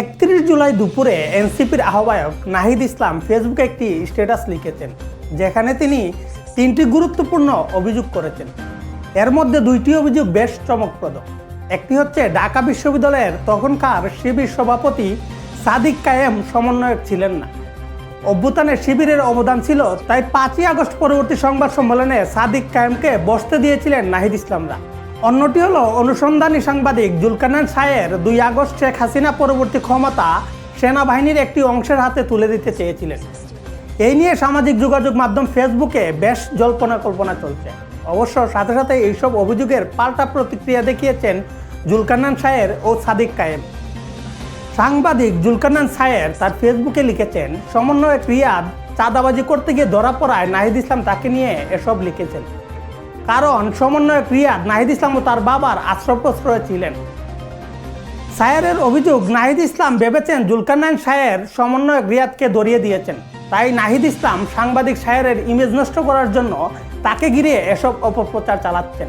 একত্রিশ জুলাই দুপুরে এনসিপির আহ্বায়ক নাহিদ ইসলাম ফেসবুকে একটি স্ট্যাটাস লিখেছেন, যেখানে তিনি তিনটি গুরুত্বপূর্ণ অভিযোগ করেছেন। এর মধ্যে দুইটি অভিযোগ বেশ চমকপ্রদ। একটি হচ্ছে, ঢাকা বিশ্ববিদ্যালয়ের তখনকার শিবির সভাপতি সাদিক কায়েম সমন্বয়ক ছিলেন না। অভ্যুত্থানের শিবিরের অবদান ছিল, তাই পাঁচই আগস্ট পরবর্তী সংবাদ সম্মেলনে সাদিক কায়েমকে বসতে দিয়েছিলেন নাহিদ ইসলামরা। অন্যটি হলো অনুসন্ধানী সাংবাদিক জুলকানান সায়ের দুই আগস্ট শেখ হাসিনা পরবর্তী ক্ষমতা সেনাবাহিনীর একটি অংশের হাতে তুলে দিতে চেয়েছিলেন। এই নিয়ে সামাজিক যোগাযোগ মাধ্যম ফেসবুকে বেশ জল্পনা কল্পনা চলছে। অবশ্য সাথে সাথে এইসব অভিযোগের পাল্টা প্রতিক্রিয়া দেখিয়েছেন জুলকানান সায়ের ও সাদিক কায়েম। সাংবাদিক জুলকানান সায়ের তার ফেসবুকে লিখেছেন, সমন্বয়ক রিয়াদ চাঁদাবাজি করতে গিয়ে ধরা পড়ায় নাহিদ ইসলাম তাকে নিয়ে এসব লিখেছেন। কারণ সমন্বয়ক রিয়াদ নাহিদ ইসলাম ও তার বাবার আশ্রয়প্রশ্রয়ে ছিলেন। সায়েরের অভিযোগ, নাহিদ ইসলাম ভেবেছেন জুলকানান সায়ের সমন্বয়ক রিয়াদকে ধরিয়ে দিয়েছেন। তাই নাহিদ ইসলাম সাংবাদিক সায়েরের ইমেজ নষ্ট করার জন্য তাকে ঘিরে এসব অপপ্রচার চালাচ্ছেন।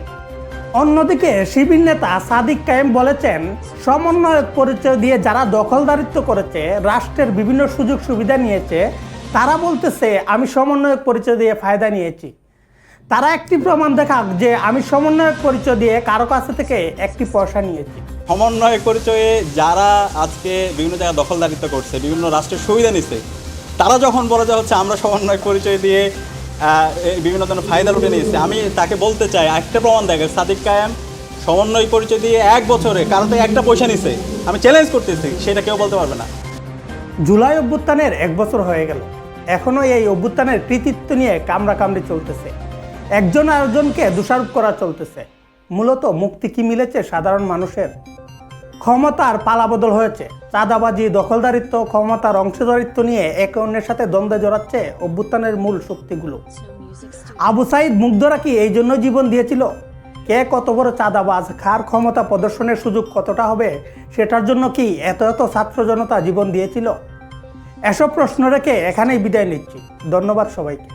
অন্যদিকে শিবির নেতা সাদিক কায়েম বলেছেন, সমন্বয়ক পরিচয় দিয়ে যারা দখলদারিত্ব করেছে, রাষ্ট্রের বিভিন্ন সুযোগ সুবিধা নিয়েছে, তারা বলতেছে, আমি সমন্বয়ক পরিচয় দিয়ে ফায়দা নিয়েছি। তারা একটি প্রমাণ দেখাক যে আমি সমন্বয়ক পরিচয় দিয়ে কারও কাছে থেকে একটি পয়সা নিয়েছি। সমন্বয় পরিচয়ে যারা আজকে বিভিন্ন জায়গায় দখলদারিত্ব করছে বিভিন্ন রাষ্ট্রের সুবিধা নিচ্ছে তারা যখন বলে যে হচ্ছে আমরা সমন্বয় পরিচয় দিয়ে বিভিন্ন ধরনের ফায়দা লুটে নিয়েছে আমি তাকে বলতে চাই একটা প্রমাণ দেখে সাদিক কায়েম সমন্বয় পরিচয় দিয়ে এক বছরে কারও থেকে একটা পয়সা নিছে আমি চ্যালেঞ্জ করতেছি সেটা কেউ বলতে পারবে না। জুলাই অভ্যুত্থানের এক বছর হয়ে গেল এখনও এই অভ্যুত্থানের কৃতিত্ব নিয়ে কামড়াকামড়ি চলতেছে। একজন আরেকজনকে দোষারোপ করা চলতেছে। মূলত মুক্তি কি মিলেছে সাধারণ মানুষের? ক্ষমতার পালাবদল হয়েছে। চাঁদাবাজি, দখলদারিত্ব, ক্ষমতার অংশীদারিত্ব নিয়ে একে অন্যের সাথে দ্বন্দ্বে জড়াচ্ছে অভ্যুত্থানের মূল শক্তিগুলো। আবু সাইদ মুগ্ধরা কি এই জন্য জীবন দিয়েছিল? কে কত বড় চাঁদাবাজ, কার ক্ষমতা প্রদর্শনের সুযোগ কতটা হবে, সেটার জন্য কি এত এত ছাত্র জনতা জীবন দিয়েছিল? এসব প্রশ্ন রেখে এখানেই বিদায় নিচ্ছি। ধন্যবাদ সবাইকে।